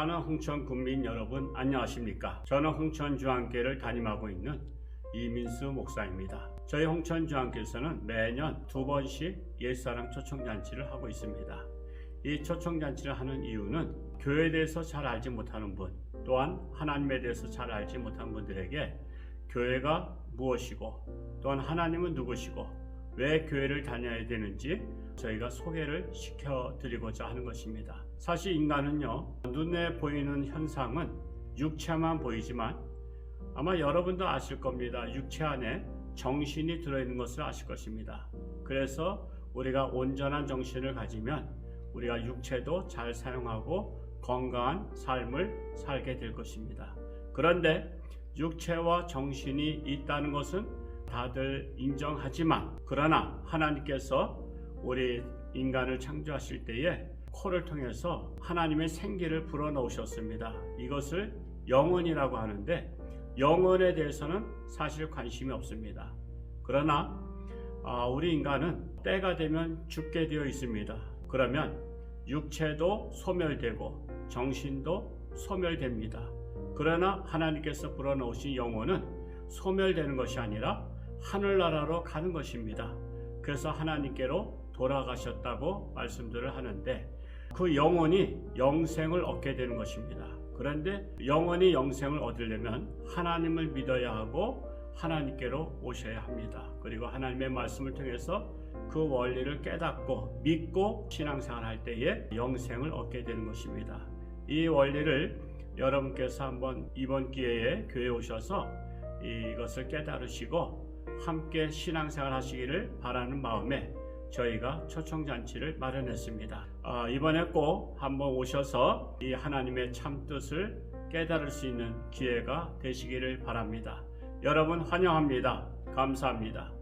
사랑하는 홍천 국민 여러분 안녕하십니까? 저는 홍천 주한교회를 담임하고 있는 이민수 목사입니다. 저희 홍천 주한교회에서는 매년 두 번씩 옛사랑 초청잔치를 하고 있습니다. 이 초청잔치를 하는 이유는 교회에 대해서 잘 알지 못하는 분, 또한 하나님에 대해서 잘 알지 못한 분들에게 교회가 무엇이고, 또한 하나님은 누구시고, 왜 교회를 다녀야 되는지 저희가 소개를 시켜드리고자 하는 것입니다. 사실 인간은요, 눈에 보이는 현상은 육체만 보이지만 아마 여러분도 아실 겁니다. 육체 안에 정신이 들어있는 것을 아실 것입니다. 그래서 우리가 온전한 정신을 가지면 우리가 육체도 잘 사용하고 건강한 삶을 살게 될 것입니다. 그런데 육체와 정신이 있다는 것은 다들 인정하지만 그러나 하나님께서 우리 인간을 창조하실 때에 코를 통해서 하나님의 생기를 불어넣으셨습니다. 이것을 영혼이라고 하는데 영혼에 대해서는 사실 관심이 없습니다. 그러나 아, 우리 인간은 때가 되면 죽게 되어 있습니다. 그러면 육체도 소멸되고 정신도 소멸됩니다. 그러나 하나님께서 불어넣으신 영혼은 소멸되는 것이 아니라 하늘나라로 가는 것입니다. 그래서 하나님께로 돌아가셨다고 말씀들을 하는데 그 영혼이 영생을 얻게 되는 것입니다. 그런데 영혼이 영생을 얻으려면 하나님을 믿어야 하고 하나님께로 오셔야 합니다. 그리고 하나님의 말씀을 통해서 그 원리를 깨닫고 믿고 신앙생활 할 때에 영생을 얻게 되는 것입니다. 이 원리를 여러분께서 한번 이번 기회에 교회에 오셔서 이것을 깨달으시고 함께 신앙생활 하시기를 바라는 마음에 저희가 초청잔치를 마련했습니다. 아, 이번에 꼭 한번 오셔서 이 하나님의 참 뜻을 깨달을 수 있는 기회가 되시기를 바랍니다. 여러분 환영합니다. 감사합니다.